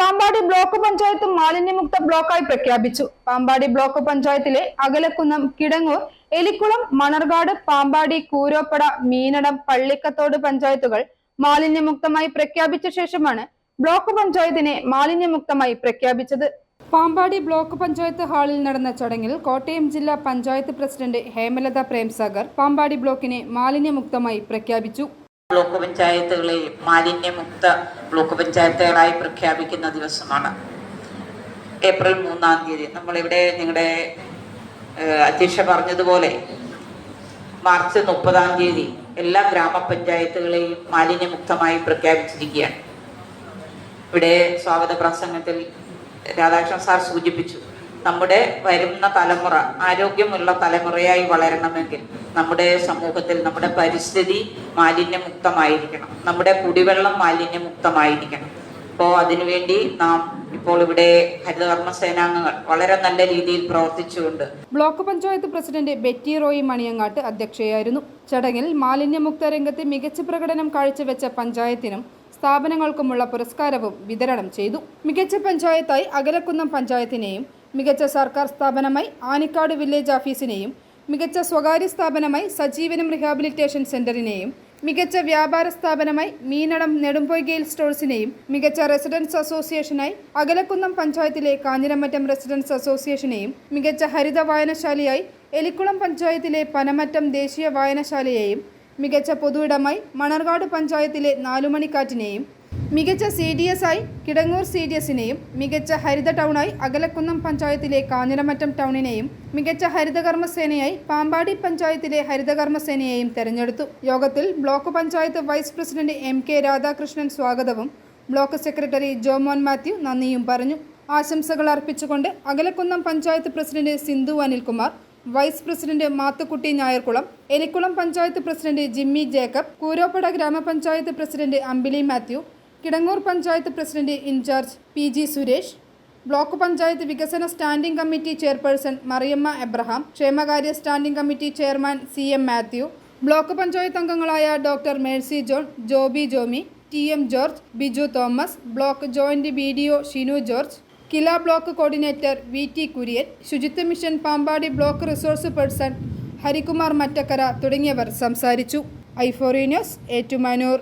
Pampady block panchayat മാലിന്യമുക്ത ബ്ലോക്കായി പ്രഖ്യാപിച്ചു. പാമ്പാടി ബ്ലോക്ക് പഞ്ചായത്തിലെ അകലക്കുന്നം കിടങ്ങൂർ എലിക്കുളം മണർകാട് പാമ്പാടി കൂരോപ്പട മീനടം പള്ളിക്കത്തോട് പഞ്ചായത്തുകൾ മാലിന്യമുക്തമായി പ്രഖ്യാപിച്ച ശേഷമാണ് ബ്ലോക്ക് പഞ്ചായത്തിനെ മാലിന്യമുക്തമായി പ്രഖ്യാപിച്ചത്. പാമ്പാടി ബ്ലോക്ക് പഞ്ചായത്ത് ഹാളിൽ നടന്ന ചടങ്ങിൽ കോട്ടയം ജില്ലാ പഞ്ചായത്ത് പ്രസിഡന്റ് ഹേമലത പ്രേംസാഗർ പാമ്പാടി ബ്ലോക്കിനെ മാലിന്യമുക്തമായി പ്രഖ്യാപിച്ചു. ബ്ലോക്ക് പഞ്ചായത്തുകളെ മാലിന്യമുക്ത ബ്ലോക്ക് പഞ്ചായത്തുകളായി പ്രഖ്യാപിക്കുന്ന ദിവസമാണ്. ഏപ്രിൽ മൂന്നാം തീയതി. നമ്മളിവിടെ നിങ്ങളുടെ അധ്യക്ഷ പറഞ്ഞതുപോലെ മാർച്ച് മുപ്പതാം തീയതി എല്ലാ ഗ്രാമപഞ്ചായത്തുകളെയും മാലിന്യമുക്തമായി പ്രഖ്യാപിച്ചിരിക്കുകയാണ്. ഇവിടെ സ്വാഗത പ്രസംഗത്തിൽ രാധാകൃഷ്ണൻ സാർ സൂചിപ്പിച്ചു. നമ്മുടെ വരുന്ന തലമുറ ആരോഗ്യമുള്ള തലമുറയായി വളരണമെങ്കിൽ നമ്മുടെ സമൂഹത്തിൽ നമ്മുടെ പരിസ്ഥിതി മാലിന്യമുക്തമായിരിക്കണം. നമ്മുടെ കുടിവെള്ളം മാലിന്യമുക്തമായിരിക്കണം. അപ്പോൾ അതിനുവേണ്ടി നാം ഇപ്പോൾ ഇവിടെ ഹരിതകർമ്മ സേനാംഗങ്ങൾ വളരെ നല്ല രീതിയിൽ പ്രവർത്തിച്ചുകൊണ്ട് ബ്ലോക്ക് പഞ്ചായത്ത് പ്രസിഡന്റ് ബെറ്റി റോയി മണിയങ്ങാട്ട് അധ്യക്ഷയായിരുന്നു. ചടങ്ങിൽ മാലിന്യമുക്ത രംഗത്തെ മികച്ച പ്രകടനം കാഴ്ചവെച്ച പഞ്ചായത്തിനും സ്ഥാപനങ്ങൾക്കുമുള്ള പുരസ്കാരവും വിതരണം ചെയ്തു. മികച്ച പഞ്ചായത്തായി അകലക്കുന്നം പഞ്ചായത്തിനെയും മികച്ച സർക്കാർ സ്ഥാപനമായി ആനിക്കാട് വില്ലേജ് ഓഫീസിനെയും മികച്ച സ്വകാര്യ സ്ഥാപനമായി സജീവനം റിഹാബിലിറ്റേഷൻ സെന്ററിനെയും മികച്ച വ്യാപാര സ്ഥാപനമായി മീനടം നെടുമ്പൊയ്കയിൽ സ്റ്റോഴ്സിനെയും മികച്ച റെസിഡൻസ് അസോസിയേഷനായി അകലക്കുന്നം പഞ്ചായത്തിലെ കാഞ്ഞിരമറ്റം റെസിഡൻസ് അസോസിയേഷനെയും മികച്ച ഹരിത വായനശാലയായി എലിക്കുളം പഞ്ചായത്തിലെ പനമറ്റം ദേശീയ വായനശാലയെയും മികച്ച പൊതുയിടമായി മണർകാട് പഞ്ചായത്തിലെ നാലുമണിക്കാറ്റിനെയും മികച്ച സി ഡി എസ് ആയി കിടങ്ങൂർ സി ഡി എസിനെയും മികച്ച ഹരിത ടൗണായി അകലക്കുന്നം പഞ്ചായത്തിലെ കാഞ്ഞിരമറ്റം ടൗണിനെയും മികച്ച ഹരിതകർമ്മസേനയായി പാമ്പാടി പഞ്ചായത്തിലെ ഹരിതകർമ്മസേനയെയും തെരഞ്ഞെടുത്തു. യോഗത്തിൽ block panchayat vice president M K Radhakrishnan സ്വാഗതവും ബ്ലോക്ക് സെക്രട്ടറി ജോമോൻ മാത്യു നന്ദിയും പറഞ്ഞു. ആശംസകൾ അർപ്പിച്ചുകൊണ്ട് Akalakunnam panchayat president Sindhu Anilkumar vice president Mathukutty Nayarkulam Elikulam panchayat president Jimmy Jacob Kooroppada grama panchayat president Ambili Mathew Kidangoor panchayat president incharge P G Suresh block panchayat വികസന standing committee chairperson Mariamma Abraham ക്ഷേമകാര്യ standing committee chairman C M Mathew block panchayat അംഗങ്ങളായ doctor Mercy John Joby Jomi T M George Biju Thomas block joint B D O Shinu George KILA block coordinator V T Kurian ശുചിത്വ mission Pampady block resource person Harikumar Mattakkara തുടങ്ങിയവർ സംസാരിച്ചു. ഐഫോറി news Ettumanoor.